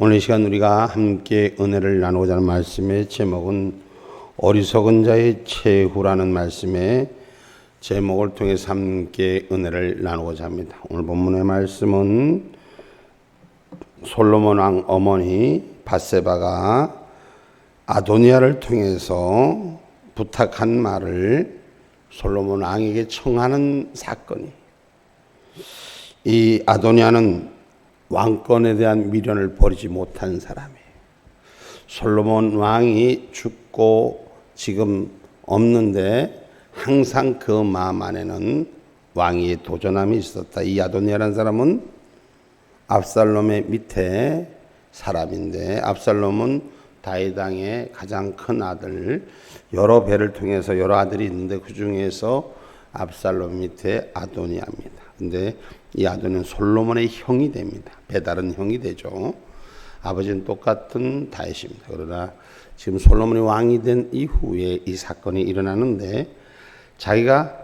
오늘 이 시간 우리가 함께 은혜를 나누고자 하는 말씀의 제목은 어리석은 자의 최후라는 말씀의 제목을 통해서 함께 은혜를 나누고자 합니다. 오늘 본문의 말씀은 솔로몬 왕 어머니 바세바가 아도니아를 통해서 부탁한 말을 솔로몬 왕에게 청하는 사건이 이 아도니아는 왕권에 대한 미련을 버리지 못한 사람이에요. 솔로몬 왕이 죽고 지금 없는데 항상 그 마음 안에는 왕위의 도전함이 있었다. 이 아도니아라는 사람은 압살롬의 밑에 사람인데 압살롬은 다이당의 가장 큰 아들 여러 배를 통해서 여러 아들이 있는데 그 중에서 압살롬 밑에 아도니아입니다. 근데 이 아도는 솔로몬의 형이 됩니다. 배다른 형이 되죠. 아버지는 똑같은 다윗입니다. 그러나 지금 솔로몬이 왕이 된 이후에 이 사건이 일어나는데 자기가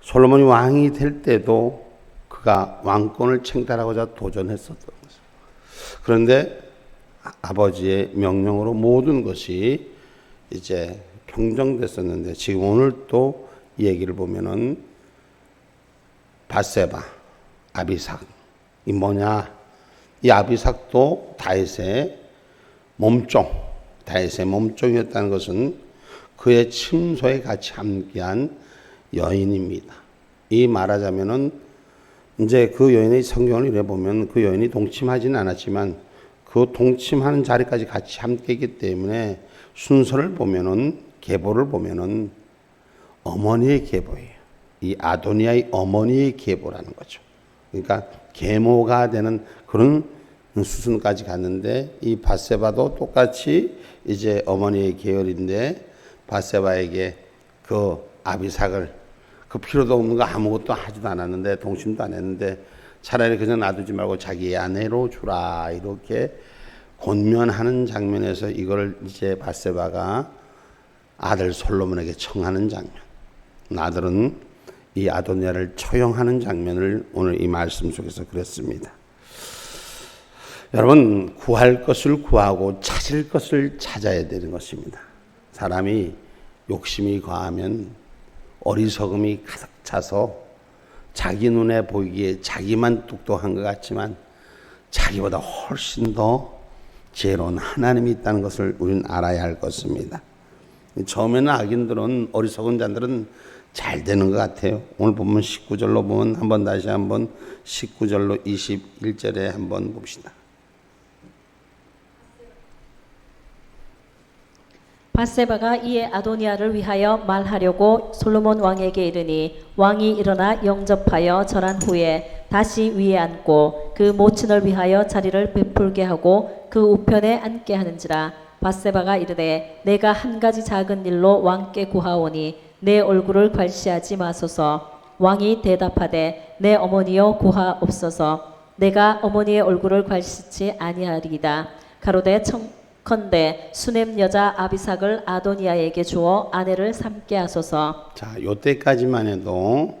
솔로몬이 왕이 될 때도 그가 왕권을 챙달하고자 도전했었던 거죠. 그런데 아버지의 명령으로 모든 것이 이제 평정됐었는데 지금 오늘 또 얘기를 보면은 바세바, 아비삭 이 뭐냐? 이 아비삭도 다윗의 몸종, 다윗의 몸종이었다는 것은 그의 침소에 같이 함께한 여인입니다. 이 말하자면은 이제 그 여인의 성경을 이래 보면 그 여인이 동침하지는 않았지만 그 동침하는 자리까지 같이 함께했기 때문에 순서를 보면은 계보를 보면은 어머니의 계보예요. 이 아도니아의 어머니의 계보라는 거죠. 그러니까 계모가 되는 그런 수순까지 갔는데 이 바세바도 똑같이 이제 어머니의 계열인데 바세바에게 그 아비삭을 그 필요도 없는 거 아무것도 하지도 않았는데 동심도 안 했는데 차라리 그냥 놔두지 말고 자기 아내로 주라 이렇게 권면하는 장면에서 이걸 이제 바세바가 아들 솔로몬에게 청하는 장면. 아들은 이 아도니아를 처형하는 장면을 오늘 이 말씀 속에서 그렸습니다. 여러분 구할 것을 구하고 찾을 것을 찾아야 되는 것입니다. 사람이 욕심이 과하면 어리석음이 가득 차서 자기 눈에 보이기에 자기만 똑똑한 것 같지만 자기보다 훨씬 더 지혜로운 하나님이 있다는 것을 우리는 알아야 할 것입니다. 처음에는 악인들은 어리석은 자들은 잘 되는 것 같아요. 오늘 보면 19절로 보면 한번 다시 한번 19절로 21절에 한번 봅시다. 바세바가 이에 아도니아를 위하여 말하려고 솔로몬 왕에게 이르니 왕이 일어나 영접하여 절한 후에 다시 위에 앉고 그 모친을 위하여 자리를 베풀게 하고 그 우편에 앉게 하는지라 바세바가 이르되 내가 한 가지 작은 일로 왕께 구하오니 내 얼굴을 괄시하지 마소서 왕이 대답하되 내 어머니여 구하옵소서 내가 어머니의 얼굴을 괄시치 아니하리이다 가로되 청 컨대 수넴 여자 아비삭을 아도니아에게 주어 아내를 삼게 하소서. 자, 요때까지만 해도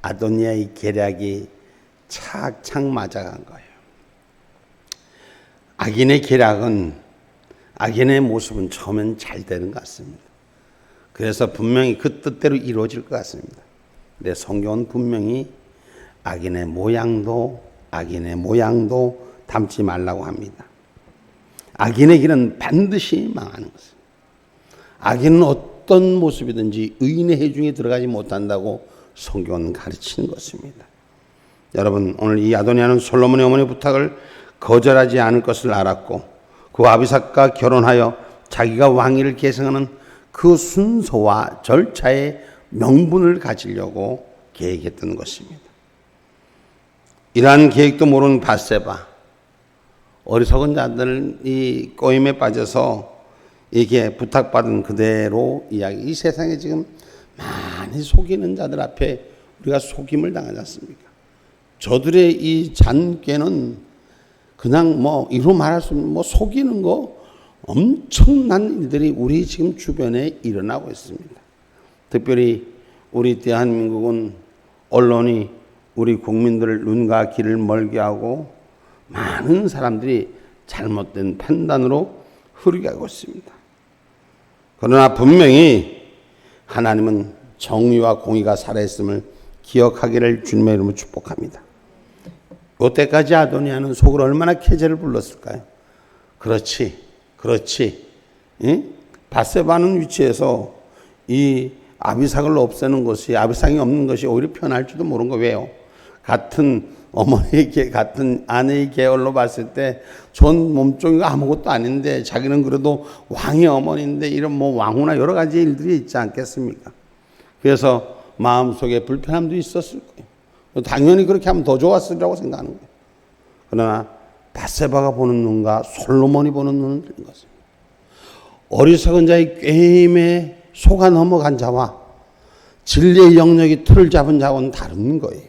아도니아의 계략이 착착 맞아간 거예요. 악인의 계략은 악인의 모습은 처음엔 잘 되는 것 같습니다. 그래서 분명히 그 뜻대로 이루어질 것 같습니다. 근데 성경은 분명히 악인의 모양도 악인의 모양도 담지 말라고 합니다. 악인의 길은 반드시 망하는 것입니다. 악인은 어떤 모습이든지 의인의 해중에 들어가지 못한다고 성경은 가르치는 것입니다. 여러분 오늘 이 아도니아는 솔로몬의 어머니 부탁을 거절하지 않을 것을 알았고 그 아비삭과 결혼하여 자기가 왕위를 계승하는 그 순서와 절차의 명분을 가지려고 계획했던 것입니다. 이러한 계획도 모르는 바세바 어리석은 자들은 이 꼬임에 빠져서 이게 부탁받은 그대로 이야기. 이 세상에 지금 많이 속이는 자들 앞에 우리가 속임을 당하지 않습니까? 저들의 이 잔꾀는 그냥 뭐 이루 말할 수 없는 뭐 속이는 거 엄청난 일들이 우리 지금 주변에 일어나고 있습니다. 특별히 우리 대한민국은 언론이 우리 국민들을 눈과 귀를 멀게 하고 많은 사람들이 잘못된 판단으로 흐르게 하고 있습니다. 그러나 분명히 하나님은 정의와 공의가 살아있음을 기억하기를 주님의 이름으로 축복합니다. 이때까지 아도니아는 속으로 얼마나 캐제를 불렀을까요? 그렇지, 그렇지. 응? 바세바는 위치에서 이 아비삭을 없애는 것이 아비삭이 없는 것이 오히려 편할지도 모르는 거 왜요? 같은 어머니의 계, 같은 아내의 계열로 봤을 때 전 몸종이가 아무것도 아닌데 자기는 그래도 왕의 어머니인데 이런 뭐 왕후나 여러 가지 일들이 있지 않겠습니까? 그래서 마음속에 불편함도 있었을 거예요. 당연히 그렇게 하면 더 좋았으리라고 생각하는 거예요. 그러나 바세바가 보는 눈과 솔로몬이 보는 눈은 틀린 것입니다. 어리석은 자의 꾀임에 속아 넘어간 자와 진리의 영역이 틀을 잡은 자와는 다른 거예요.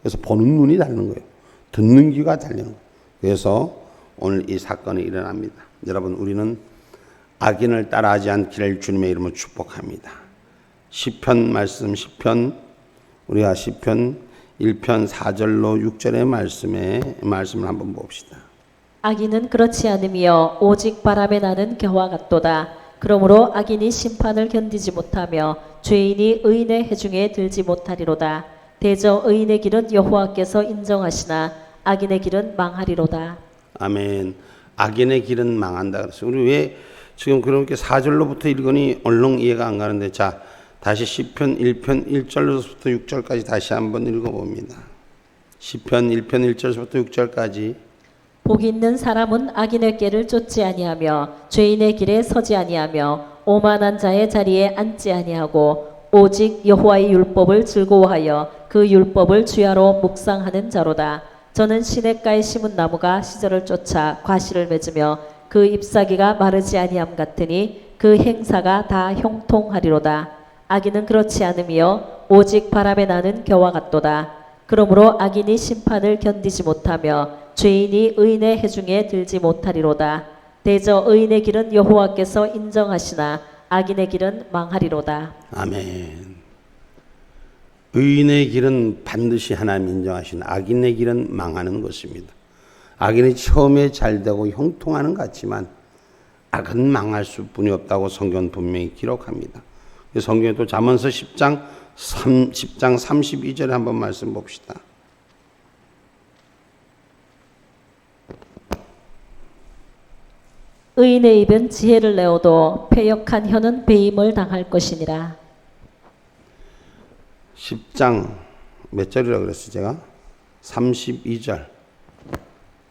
그래서 보는 눈이 다른 거예요. 듣는 귀가 다른 거예요. 그래서 오늘 이 사건이 일어납니다. 여러분 우리는 악인을 따라하지 않기를 주님의 이름으로 축복합니다. 시편 말씀 시편 우리가 시편 1편 4절로 6절의 말씀에 말씀을 한번 봅시다. 악인은 그렇지 않으며 오직 바람에 나는 겨와 같도다. 그러므로 악인이 심판을 견디지 못하며 죄인이 의인의 해중에 들지 못하리로다. 대저 의인의 길은 여호와께서 인정하시나 악인의 길은 망하리로다. 아멘. 악인의 길은 망한다 그랬어요. 우리 왜 지금 그렇게 4절로부터 읽으니 얼렁 이해가 안 가는데 자 다시 시편 1편 1절로부터 6절까지 다시 한번 읽어봅니다. 시편 1편 1절부터 6절까지 복 있는 사람은 악인의 길을 쫓지 아니하며 죄인의 길에 서지 아니하며 오만한 자의 자리에 앉지 아니하고 오직 여호와의 율법을 즐거워하여 그 율법을 주야로 묵상하는 자로다. 저는 시냇가에 심은 나무가 시절을 쫓아 과실을 맺으며 그 잎사귀가 마르지 아니함 같으니 그 행사가 다 형통하리로다. 악인은 그렇지 않으며 오직 바람에 나는 겨와 같도다. 그러므로 악인이 심판을 견디지 못하며 죄인이 의인의 해중에 들지 못하리로다. 대저 의인의 길은 여호와께서 인정하시나 악인의 길은 망하리로다. 아멘. 의인의 길은 반드시 하나님 인정하신 악인의 길은 망하는 것입니다. 악인이 처음에 잘 되고 형통하는 것 같지만 악은 망할 수뿐이 없다고 성경 분명히 기록합니다. 성경에도 잠언서 10장 3, 10장 32절에 한번 말씀 봅시다. 의인의 입은 지혜를 내어도 패역한 혀는 배임을 당할 것이니라. 10장 몇 절이라고 그랬어요, 제가? 32절.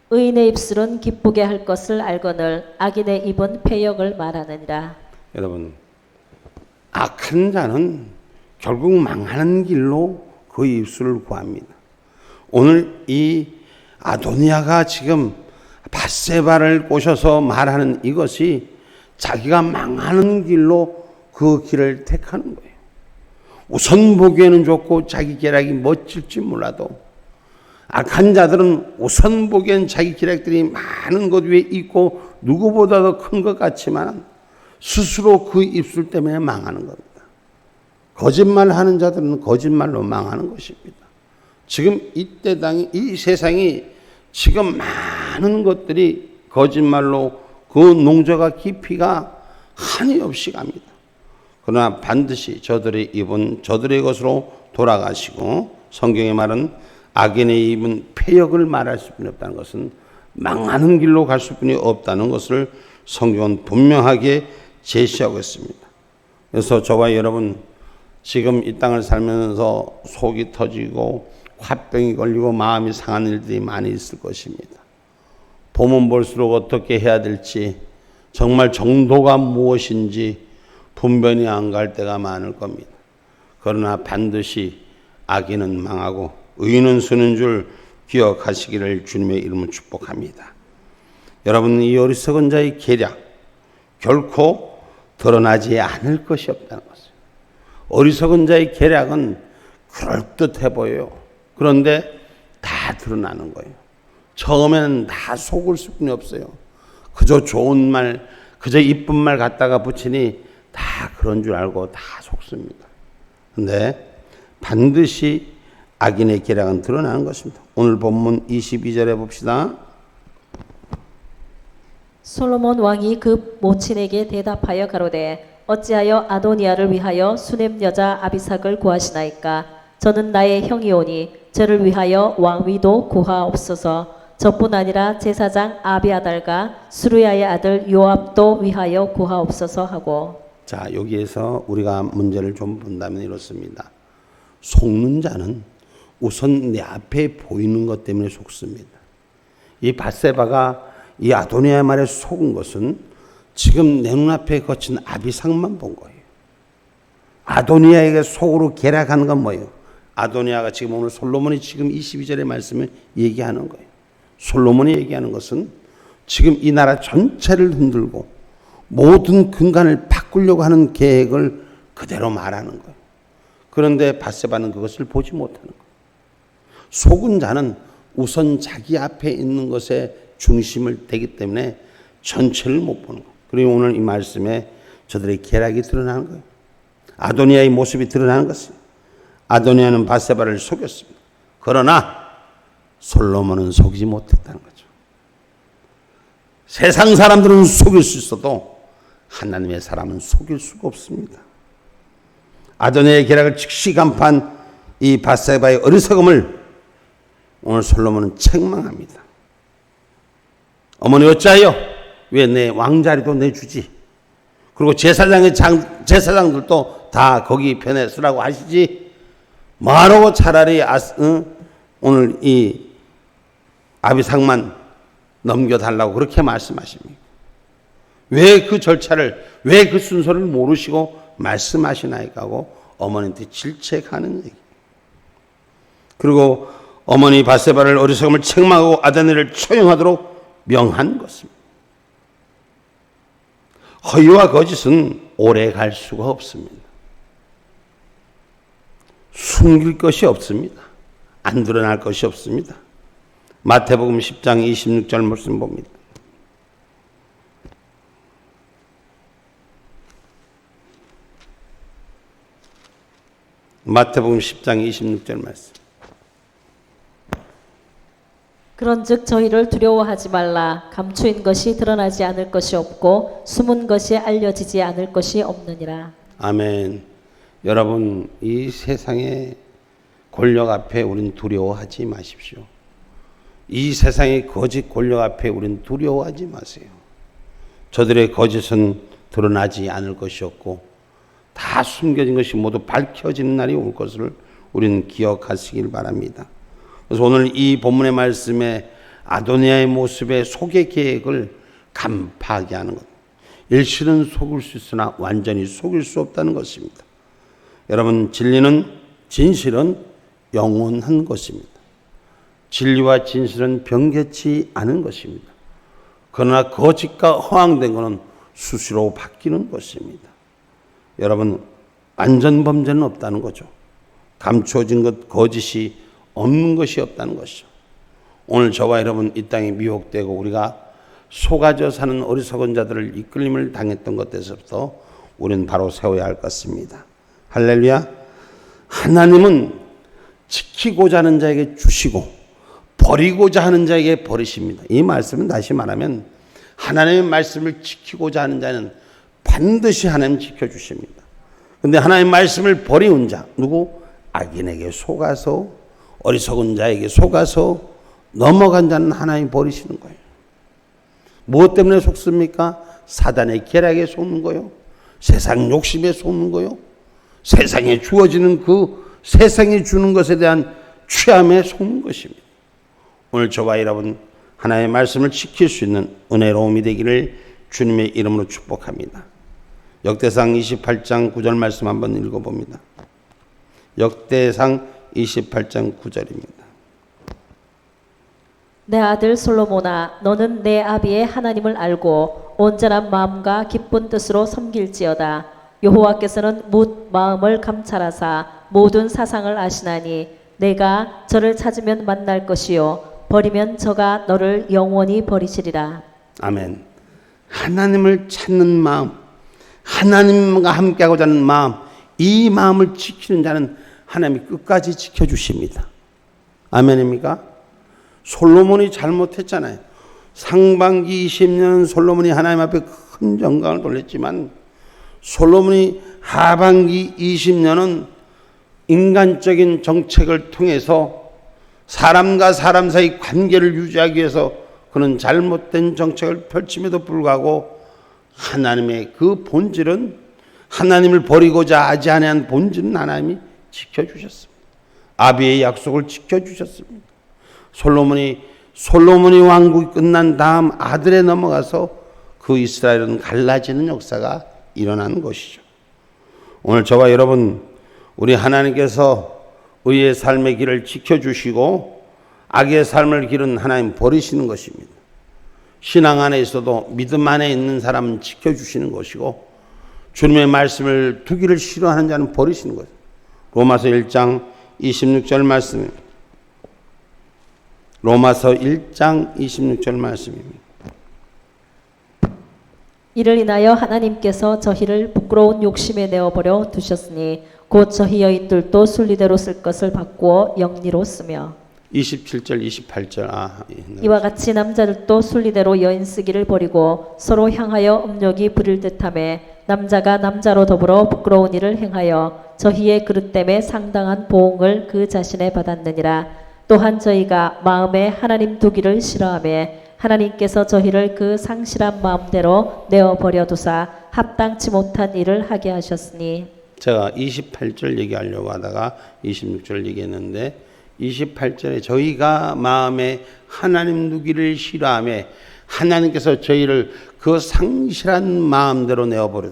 의인의 입술은 기쁘게 할 것을 알거늘 악인의 입은 패역을 말하느니라. 여러분, 악한 자는 결국 망하는 길로 그 입술을 구합니다. 오늘 이 아도니아가 지금 바세바를 꼬셔서 말하는 이것이 자기가 망하는 길로 그 길을 택하는 거예요. 우선 보기에는 좋고 자기 계략이 멋질지 몰라도 악한 자들은 우선 보기엔 자기 계략들이 많은 것 위에 있고 누구보다도 큰 것 같지만 스스로 그 입술 때문에 망하는 겁니다. 거짓말 하는 자들은 거짓말로 망하는 것입니다. 지금 이때 당이, 이 세상이 지금 많은 것들이 거짓말로 그 농조가 깊이가 한이 없이 갑니다. 그러나 반드시 저들의 입은 저들의 것으로 돌아가시고 성경의 말은 악인의 입은 폐역을 말할 수뿐이 없다는 것은 망하는 길로 갈 수뿐이 없다는 것을 성경은 분명하게 제시하고 있습니다. 그래서 저와 여러분 지금 이 땅을 살면서 속이 터지고 화병이 걸리고 마음이 상한 일들이 많이 있을 것입니다. 보면 볼수록 어떻게 해야 될지 정말 정도가 무엇인지 분변이 안 갈 때가 많을 겁니다. 그러나 반드시 악인은 망하고 의인은 서는 줄 기억하시기를 주님의 이름으로 축복합니다. 여러분 이 어리석은 자의 계략 결코 드러나지 않을 것이 없다는 것을. 어리석은 자의 계략은 그럴듯해 보여요. 그런데 다 드러나는 거예요. 처음에는 다 속을 수뿐이 없어요. 그저 좋은 말, 그저 이쁜 말 갖다가 붙이니 다 그런 줄 알고 다 속습니다. 근데 반드시 악인의 계략은 드러나는 것입니다. 오늘 본문 22절에 봅시다. 솔로몬 왕이 그 모친에게 대답하여 가로되 어찌하여 아도니아를 위하여 수냄 여자 아비삭을 구하시나이까 저는 나의 형이오니 저를 위하여 왕위도 구하옵소서 저뿐 아니라 제사장 아비아달과 수르야의 아들 요압도 위하여 구하옵소서 하고 자, 여기에서 우리가 문제를 좀 본다면 이렇습니다. 속는 자는 우선 내 앞에 보이는 것 때문에 속습니다. 이 바세바가 이 아도니아의 말에 속은 것은 지금 내 눈앞에 거친 아비상만 본 거예요. 아도니아에게 속으로 계략하는 건 뭐예요? 아도니아가 지금 오늘 솔로몬이 지금 22절의 말씀을 얘기하는 거예요. 솔로몬이 얘기하는 것은 지금 이 나라 전체를 흔들고 모든 근간을 바꾸려고 하는 계획을 그대로 말하는 거예요. 그런데 바세바는 그것을 보지 못하는 거예요. 속은 자는 우선 자기 앞에 있는 것에 중심을 대기 때문에 전체를 못 보는 거예요. 그리고 오늘 이 말씀에 저들의 계략이 드러나는 거예요. 아도니아의 모습이 드러나는 것이에요. 아도니아는 바세바를 속였습니다. 그러나 솔로몬은 속이지 못했다는 거죠. 세상 사람들은 속일 수 있어도 하나님의 사람은 속일 수가 없습니다. 아도니아의 계략을 즉시 간파한 이 바세바의 어리석음을 오늘 솔로몬은 책망합니다. 어머니 어찌하여 왜 내 왕자리도 내주지? 그리고 제사장의 장, 제사장들도 다 거기 편에 쓰라고 하시지? 뭐하라고 차라리 아, 응? 오늘 이 아비상만 넘겨달라고 그렇게 말씀하십니까? 왜 그 절차를, 왜 그 순서를 모르시고 말씀하시나이까 하고 어머니한테 질책하는 얘기. 그리고 어머니 바세바를 어리석음을 책망하고 아다니를 처형하도록 명한 것입니다. 허위와 거짓은 오래 갈 수가 없습니다. 숨길 것이 없습니다. 안 드러날 것이 없습니다. 마태복음 10장 26절 말씀 봅니다. 마태복음 10장 26절 말씀. 그런즉 저희를 두려워하지 말라 감추인 것이 드러나지 않을 것이 없고 숨은 것이 알려지지 않을 것이 없느니라 아멘. 여러분, 이 세상의 권력 앞에 우린 두려워하지 마십시오. 이 세상의 거짓 권력 앞에 우린 두려워하지 마세요. 저들의 거짓은 드러나지 않을 것이었고 다 숨겨진 것이 모두 밝혀지는 날이 올 것을 우리는 기억하시길 바랍니다. 그래서 오늘 이 본문의 말씀에 아도니아의 모습의 속의 계획을 간파하게 하는 것. 일시는 속을 수 있으나 완전히 속일 수 없다는 것입니다. 여러분, 진리는, 진실은 영원한 것입니다. 진리와 진실은 변개치 않은 것입니다. 그러나 거짓과 허황된 것은 수시로 바뀌는 것입니다. 여러분, 완전 범죄는 없다는 거죠. 감추어진 것, 거짓이 없는 것이 없다는 것이죠. 오늘 저와 여러분 이 땅에 미혹되고 우리가 속아져 사는 어리석은 자들을 이끌림을 당했던 것에서부터 우리는 바로 세워야 할 것 같습니다. 할렐루야. 하나님은 지키고자 하는 자에게 주시고 버리고자 하는 자에게 버리십니다. 이 말씀은 다시 말하면 하나님의 말씀을 지키고자 하는 자는 반드시 하나님 지켜주십니다. 근데 하나님의 말씀을 버리는 자, 누구? 악인에게 속아서 어리석은 자에게 속아서 넘어간 자는 하나님 버리시는 거예요. 무엇 때문에 속습니까? 사단의 계략에 속는 거요. 세상 욕심에 속는 거요. 세상에 주어지는 그 세상에 주는 것에 대한 취함에 속는 것입니다. 오늘 저와 여러분 하나님의 말씀을 지킬 수 있는 은혜로움이 되기를 주님의 이름으로 축복합니다. 역대상 28장 9절 말씀 한번 읽어봅니다. 역대상 28장 9절입니다. 내 아들 솔로몬아 너는 내 아비의 하나님을 알고 온전한 마음과 기쁜 뜻으로 섬길지어다 여호와께서는 묻 마음을 감찰하사 모든 사상을 아시나니 내가 저를 찾으면 만날 것이요 버리면 저가 너를 영원히 버리시리라 아멘. 하나님을 찾는 마음, 하나님과 함께하고자 하는 마음, 이 마음을 지키는 자는 하나님이 끝까지 지켜주십니다. 아멘입니까? 솔로몬이 잘못했잖아요. 상반기 20년은 솔로몬이 하나님 앞에 큰 영광을 돌렸지만 솔로몬이 하반기 20년은 인간적인 정책을 통해서 사람과 사람 사이 관계를 유지하기 위해서 그는 잘못된 정책을 펼침에도 불구하고 하나님의 그 본질은 하나님을 버리고자 하지 아니한 본질은 하나님이 지켜주셨습니다. 아비의 약속을 지켜주셨습니다. 솔로몬이 솔로몬이 왕국이 끝난 다음 아들에 넘어가서 그 이스라엘은 갈라지는 역사가 일어나는 것이죠. 오늘 저와 여러분 우리 하나님께서 의의 삶의 길을 지켜주시고 악의 삶을 길은 하나님 버리시는 것입니다. 신앙 안에 있어도 믿음 안에 있는 사람은 지켜주시는 것이고 주님의 말씀을 두기를 싫어하는 자는 버리시는 거죠. 로마서 1장 26절 말씀입니다. 로마서 1장 26절 말씀입니다. 이를 인하여 하나님께서 저희를 부끄러운 욕심에 내어버려 두셨으니 곧 저희 여인들도 순리대로 쓸 것을 바꾸어 영리로 쓰며 27절 28절 아 예, 네. 이와 같이 남자들도 순리대로 여인 쓰기를 버리고 서로 향하여 음욕이 부릴 듯함에 남자가 남자로 더불어 부끄러운 일을 행하여 저희의 그릇됨에 상당한 보응을 그 자신에 받았느니라. 또한 저희가 마음에 하나님 두기를 싫어하며 하나님께서 저희를 그 상실한 마음대로 내어 버려 두사 합당치 못한 일을 하게 하셨으니. 제가 28절 얘기하려고 하다가 26절 얘기했는데 28절에 저희가 마음에 하나님 두기를 싫어하며 하나님께서 저희를 그 상실한 마음대로 내어버려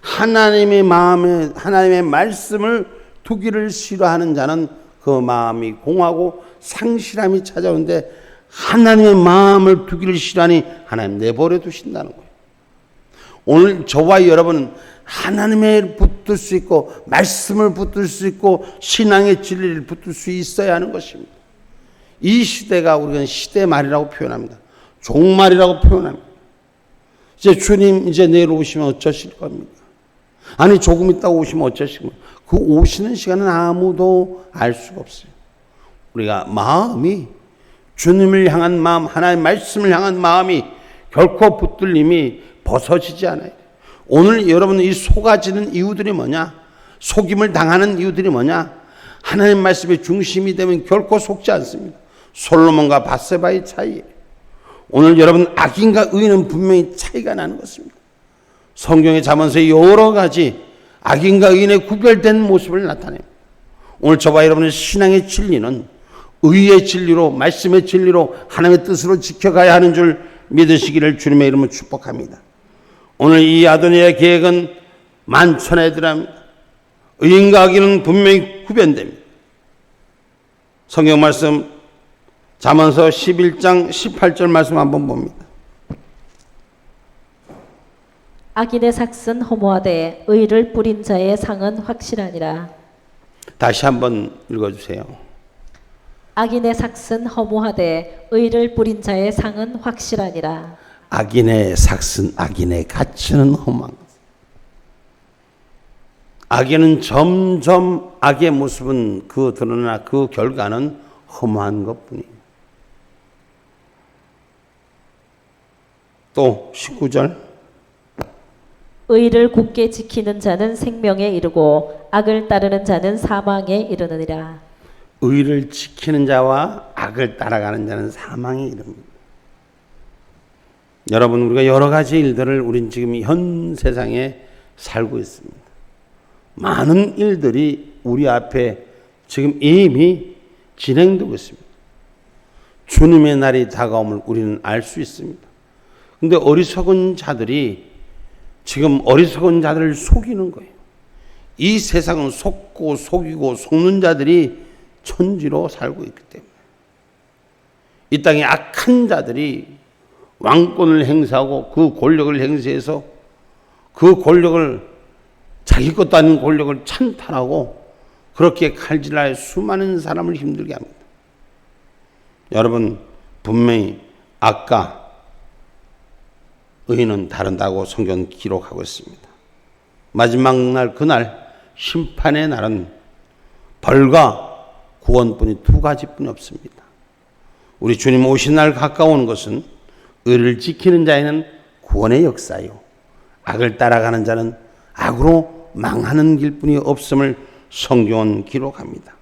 하나님의 마음에 하나님의 말씀을 두기를 싫어하는 자는 그 마음이 공하고 상실함이 찾아오는데 하나님의 마음을 두기를 싫어하니 하나님 내버려 두신다는 거예요. 오늘 저와 여러분은 하나님의 붙들 수 있고 말씀을 붙들 수 있고 신앙의 진리를 붙들 수 있어야 하는 것입니다. 이 시대가 우리는 시대 말이라고 표현합니다. 종말이라고 표현합니다. 이제 주님 이제 내일 오시면 어쩌실 겁니까? 아니 조금 있다 오시면 어쩌실 겁니까? 그 오시는 시간은 아무도 알 수가 없어요. 우리가 마음이 주님을 향한 마음, 하나님의 말씀을 향한 마음이 결코 붙들림이 벗어지지 않아요. 오늘 여러분 이 속아지는 이유들이 뭐냐? 속임을 당하는 이유들이 뭐냐? 하나님 말씀의 중심이 되면 결코 속지 않습니다. 솔로몬과 바세바의 차이예요. 오늘 여러분 악인과 의인은 분명히 차이가 나는 것입니다. 성경의 자문서에 여러 가지 악인과 의인의 구별된 모습을 나타냅니다. 오늘 저와 여러분의 신앙의 진리는 의의 진리로 말씀의 진리로 하나님의 뜻으로 지켜가야 하는 줄 믿으시기를 주님의 이름으로 축복합니다. 오늘 이 아도니의 계획은 만천하에들합니다. 의인과 악인은 분명히 구별됩니다. 성경 말씀 잠언서 11장 18절 말씀 한번 봅니다. 악인의 삭은 허무하되 의를 뿌린 자의 상은 확실하니라 다시 한번 읽어 주세요. 악인의 삭은 허무하되 의를 뿌린 자의 상은 확실하니라 악인의 삭슨 악인의 가치는 것. 악인은 점점 악의 모습은 그 드러나 그 결과는 험한 것뿐이에요. 또 19절 의를 굳게 지키는 자는 생명에 이르고 악을 따르는 자는 사망에 이르느니라 의를 지키는 자와 악을 따라가는 자는 사망에 이릅니다. 여러분 우리가 여러 가지 일들을 우린 지금 현 세상에 살고 있습니다. 많은 일들이 우리 앞에 지금 이미 진행되고 있습니다. 주님의 날이 다가옴을 우리는 알 수 있습니다. 근데 어리석은 자들이 지금 어리석은 자들을 속이는 거예요. 이 세상은 속고 속이고 속는 자들이 천지로 살고 있기 때문에 이 땅에 악한 자들이 왕권을 행사하고 그 권력을 행사해서 그 권력을 자기 것도 아닌 권력을 찬탈하고 그렇게 칼질하여 수많은 사람을 힘들게 합니다. 여러분 분명히 아까 의인은 다른다고 성경 기록하고 있습니다. 마지막 날 그날 심판의 날은 벌과 구원뿐이 두 가지뿐이 없습니다. 우리 주님 오신 날 가까운 것은 의를 지키는 자에는 구원의 역사요. 악을 따라가는 자는 악으로 망하는 길뿐이 없음을 성경은 기록합니다.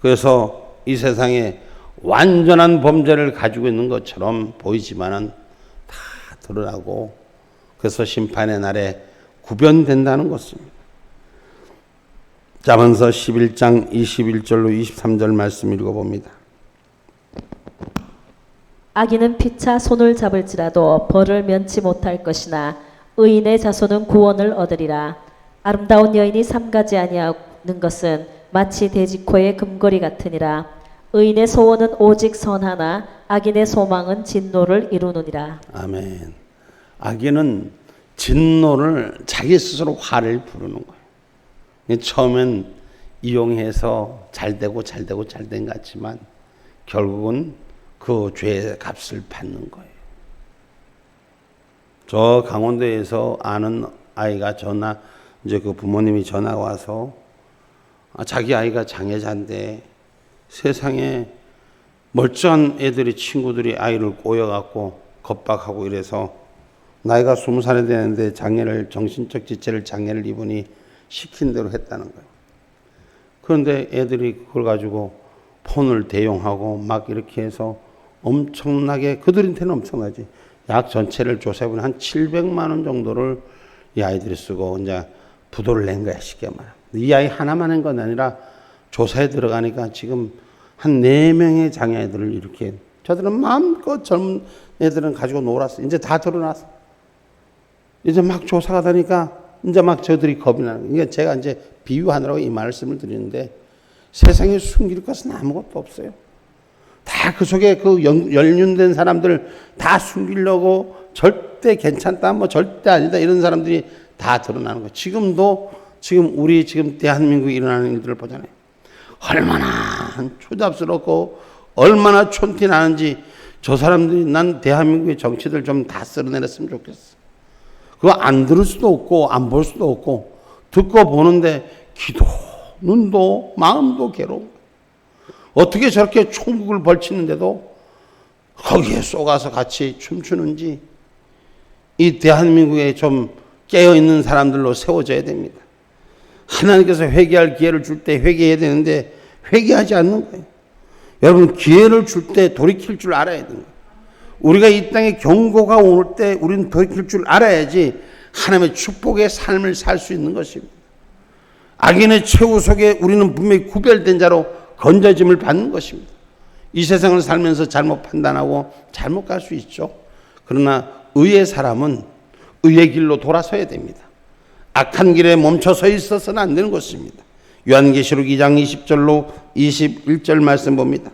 그래서 이 세상에 완전한 범죄를 가지고 있는 것처럼 보이지만은 다 드러나고 그래서 심판의 날에 구변된다는 것입니다. 자문서 11장 21절로 23절 말씀 읽어봅니다. 악인은 피차 손을 잡을지라도 벌을 면치 못할 것이나 의인의 자손은 구원을 얻으리라. 아름다운 여인이 삼가지 아니하는 것은 마치 돼지코의 금거리 같으니라. 의인의 소원은 오직 선하나 악인의 소망은 진노를 이루느니라. 아멘. 악인은 진노를 자기 스스로 화를 부르는 거예요. 처음엔 이용해서 잘 되고 잘 되고 잘 된 것 같지만 결국은 그 죄의 값을 받는 거예요. 저 강원도에서 아는 아이가 전화 이제 그 부모님이 전화 와서 아, 자기 아이가 장애자인데 세상에 멀쩡한 애들이 친구들이 아이를 꼬여갖고 겁박하고 이래서 나이가 스무 살이 되는데 장애를 정신적 지체를 장애를 입으니 시킨 대로 했다는 거예요. 그런데 애들이 그걸 가지고 폰을 대용하고 막 이렇게 해서 엄청나게 그들한테는 엄청나지. 약 전체를 조사해보면 한 700만 원 정도를 이 아이들이 쓰고 이제 부도를 낸 거야 쉽게 말하면. 이 아이 하나만 한 건 아니라 조사에 들어가니까 지금 한 네 명의 장애아이들을 이렇게 저들은 마음껏 젊은 애들은 가지고 놀았어. 이제 다 드러났어. 이제 막 조사가 되니까 이제 막 저들이 겁이 나는 거예요. 그러니까 제가 이제 비유하느라고 이 말씀을 드리는데 세상에 숨길 것은 아무것도 없어요. 다 그 속에 그 연- 연륜된 사람들 다 숨기려고 절대 괜찮다, 뭐 절대 아니다 이런 사람들이 다 드러나는 거예요. 지금도 지금 우리 지금 대한민국에 일어나는 일들을 보잖아요. 얼마나 추잡스럽고 얼마나 촌티 나는지 저 사람들이 난 대한민국의 정치들 좀 다 쓸어내렸으면 좋겠어. 그거 안 들을 수도 없고 안 볼 수도 없고 듣고 보는데 기도, 눈도 마음도 거예요. 어떻게 저렇게 총국을 벌치는데도 거기에 쏘가서 같이 춤추는지 이 대한민국에 좀 깨어 있는 사람들로 세워져야 됩니다. 하나님께서 회개할 기회를 줄 때 회개해야 되는데 회개하지 않는 거예요. 여러분 기회를 줄 때 돌이킬 줄 알아야 되는 거예요. 우리가 이 땅에 경고가 올 때 우리는 돌이킬 줄 알아야지 하나님의 축복의 삶을 살 수 있는 것입니다. 악인의 최후 속에 우리는 분명히 구별된 자로 건져짐을 받는 것입니다. 이 세상을 살면서 잘못 판단하고 잘못 갈 수 있죠. 그러나 의의 사람은 의의 길로 돌아서야 됩니다. 악한 길에 멈춰 서 있어서는 안 되는 것입니다. 요한계시록 2장 20절로 21절 말씀 봅니다.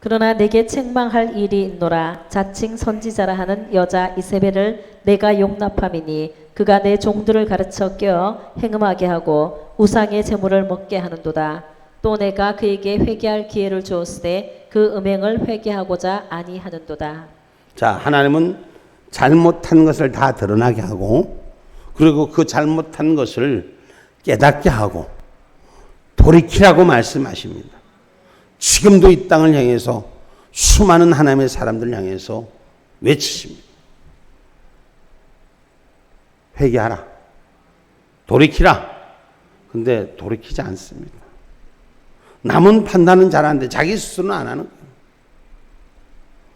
그러나 내게 책망할 일이 있노라 자칭 선지자라 하는 여자 이세벨을 내가 용납함이니 그가 내 종들을 가르쳐 껴 행음하게 하고 우상의 제물을 먹게 하는도다 또 내가 그에게 회개할 기회를 주었으되 그 음행을 회개하고자 아니하는도다 자, 하나님은 잘못한 것을 다 드러나게 하고, 그리고 그 잘못한 것을 깨닫게 하고, 돌이키라고 말씀하십니다. 지금도 이 땅을 향해서 수많은 하나님의 사람들을 향해서 외치십니다. 회개하라. 돌이키라. 근데 돌이키지 않습니다. 남은 판단은 잘하는데 자기 스스로는 안 하는 거예요.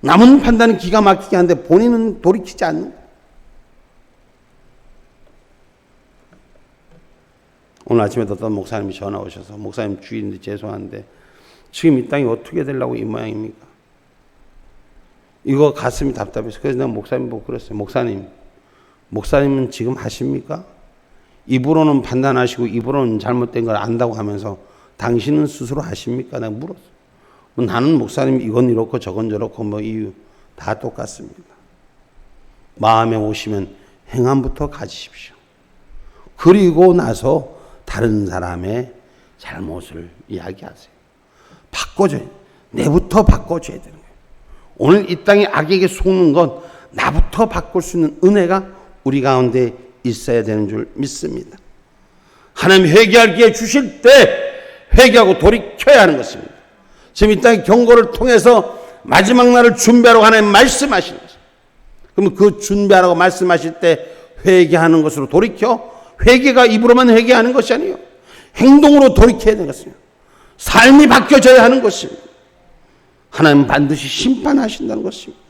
남은 판단은 기가 막히게 하는데 본인은 돌이키지 않는 거예요. 오늘 아침에도 어떤 목사님이 전화 오셔서 목사님 주인인데 죄송한데 지금 이 땅이 어떻게 되려고 이 모양입니까? 이거 가슴이 답답해서 그래서 내가 목사님 보고 그랬어요. 목사님, 목사님은 지금 하십니까? 입으로는 판단하시고 입으로는 잘못된 걸 안다고 하면서 당신은 스스로 하십니까? 내가 물었어. 나는 목사님 이건 이렇고 저건 저렇고 뭐 이유 다 똑같습니다. 마음에 오시면 행함부터 가지십시오. 그리고 나서 다른 사람의 잘못을 이야기하세요. 바꿔줘요. 내부터 바꿔줘야 되는 거예요. 오늘 이 땅에 악에게 속는 건 나부터 바꿀 수 있는 은혜가 우리 가운데 있어야 되는 줄 믿습니다. 하나님 회개할 기회 주실 때 회개하고 돌이켜야 하는 것입니다. 지금 이 땅의 경고를 통해서 마지막 날을 준비하라고 하나님 말씀하시는 것입니다. 그러면 그 준비하라고 말씀하실 때 회개하는 것으로 돌이켜 회개가 입으로만 회개하는 것이 아니에요. 행동으로 돌이켜야 되는 것입니다. 삶이 바뀌어져야 하는 것입니다. 하나님 반드시 심판하신다는 것입니다.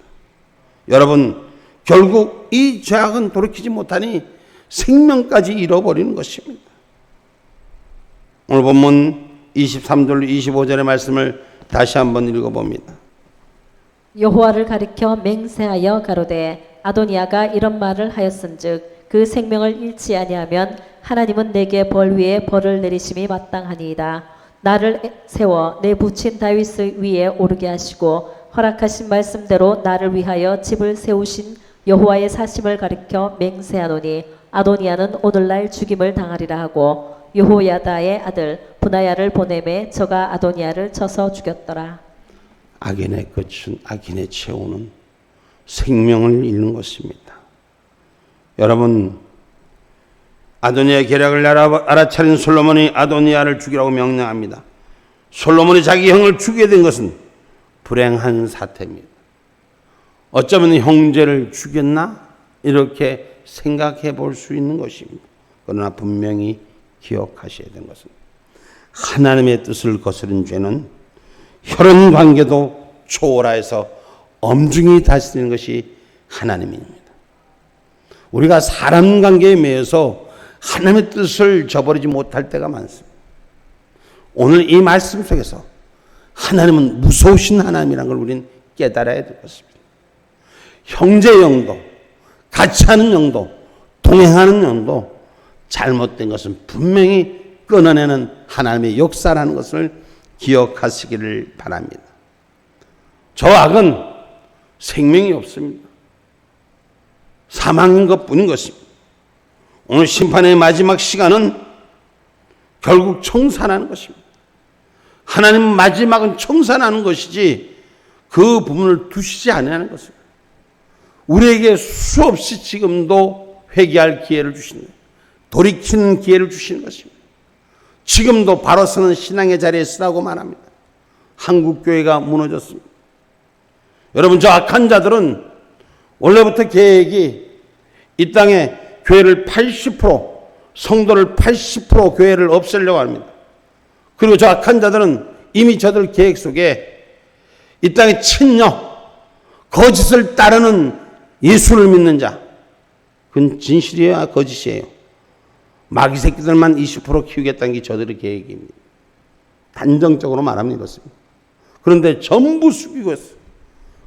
여러분, 결국 이 죄악은 돌이키지 못하니 생명까지 잃어버리는 것입니다. 오늘 본문 23절 25절의 말씀을 다시 한번 읽어봅니다. 여호와를 가리켜 맹세하여 가로되 아도니아가 이런 말을 하였은즉 그 생명을 잃지 아니하면 하나님은 내게 벌 위에 벌을 내리심이 마땅하니이다. 나를 세워 내 부친 다윗의 위에 오르게 하시고 허락하신 말씀대로 나를 위하여 집을 세우신 여호와의 사심을 가리켜 맹세하노니 아도니아는 오늘날 죽임을 당하리라 하고 여호야다의 아들 분하야를 보내매 저가 아도니아를 쳐서 죽였더라. 악인의 끝은 악인의 최후는 생명을 잃는 것입니다. 여러분 아도니아의 계략을 알아- 알아차린 솔로몬이 아도니아를 죽이라고 명령합니다. 솔로몬이 자기 형을 죽이게 된 것은 불행한 사태입니다. 어쩌면 형제를 죽였나 이렇게 생각해 볼 수 있는 것입니다. 그러나 분명히 기억하셔야 되는 것은 하나님의 뜻을 거스른 죄는 혈연 관계도 초월하여서 엄중히 다스리는 것이 하나님입니다. 우리가 사람 관계에 매여서 하나님의 뜻을 저버리지 못할 때가 많습니다. 오늘 이 말씀 속에서 하나님은 무서우신 하나님이라는 걸 우리는 깨달아야 될 것입니다. 형제 영도, 같이 하는 영도, 동행하는 영도 잘못된 것은 분명히 끊어내는 하나님의 역사라는 것을 기억하시기를 바랍니다. 저 악은 생명이 없습니다. 사망인 것 뿐인 것입니다. 오늘 심판의 마지막 시간은 결국 청산하는 것입니다. 하나님 마지막은 청산하는 것이지 그 부분을 두시지 않으라는 것입니다. 우리에게 수없이 지금도 회개할 기회를 거예요. 돌이키는 기회를 주시는 것입니다. 지금도 바로 서는 신앙의 자리에 서라고 말합니다. 한국 교회가 무너졌습니다. 여러분 저 악한 자들은 원래부터 계획이 이 땅에 교회를 80% 성도를 80% 교회를 없애려고 합니다. 그리고 저 악한 자들은 이미 저들 계획 속에 이 땅에 친녀 거짓을 따르는 예수를 믿는 자 그건 진실이에요 거짓이에요. 마귀 새끼들만 20% 키우겠다는 게 저들의 계획입니다. 단정적으로 말하면 이렇습니다. 그런데 전부 숙이고 있어요.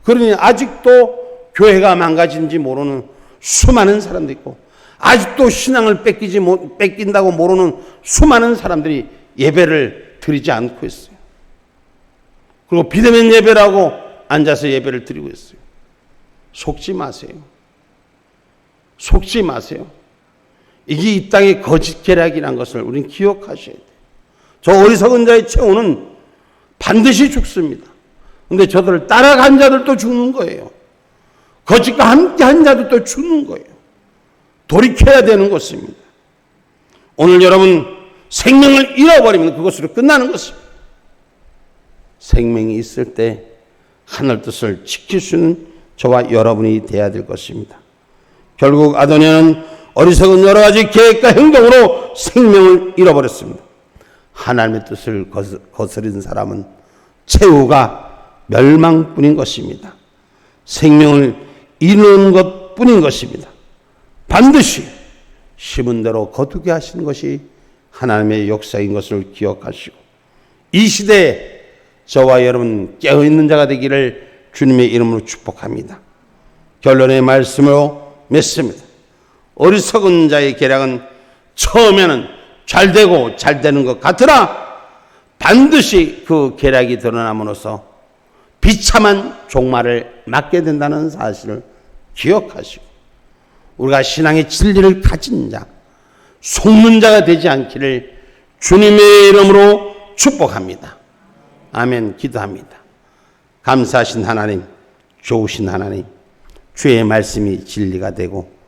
그러니 아직도 교회가 망가진지 모르는 수많은 사람도 있고 아직도 신앙을 뺏기지 못, 뺏긴다고 모르는 수많은 사람들이 예배를 드리지 않고 있어요. 그리고 비대면 예배라고 앉아서 예배를 드리고 있어요. 속지 마세요. 속지 마세요. 이게 이 땅의 거짓 계략이란 것을 우리는 기억하셔야 돼요. 저 어리석은 자의 최후는 반드시 죽습니다. 근데 저들을 따라간 자들도 죽는 거예요. 거짓과 함께 한 자들도 죽는 거예요. 돌이켜야 되는 것입니다. 오늘 여러분 생명을 잃어버리면 그것으로 끝나는 것입니다. 생명이 있을 때 하늘 뜻을 지킬 수 있는 저와 여러분이 되어야 될 것입니다. 결국 아도니아는 어리석은 여러 가지 계획과 행동으로 생명을 잃어버렸습니다. 하나님의 뜻을 거스린 사람은 최후가 멸망뿐인 것입니다. 생명을 잃는 것 뿐인 것입니다. 반드시 심은 대로 거두게 하시는 것이 하나님의 역사인 것을 기억하시고 이 시대에 저와 여러분 깨어있는 자가 되기를 주님의 이름으로 축복합니다. 결론의 말씀으로 맺습니다. 어리석은 자의 계략은 처음에는 잘 되고 잘 되는 것 같으나 반드시 그 계략이 드러남으로써 비참한 종말을 맞게 된다는 사실을 기억하시고 우리가 신앙의 진리를 가진 자, 속는 자가 되지 않기를 주님의 이름으로 축복합니다. 아멘 기도합니다. 감사하신 하나님, 좋으신 하나님, 주의 말씀이 진리가 되고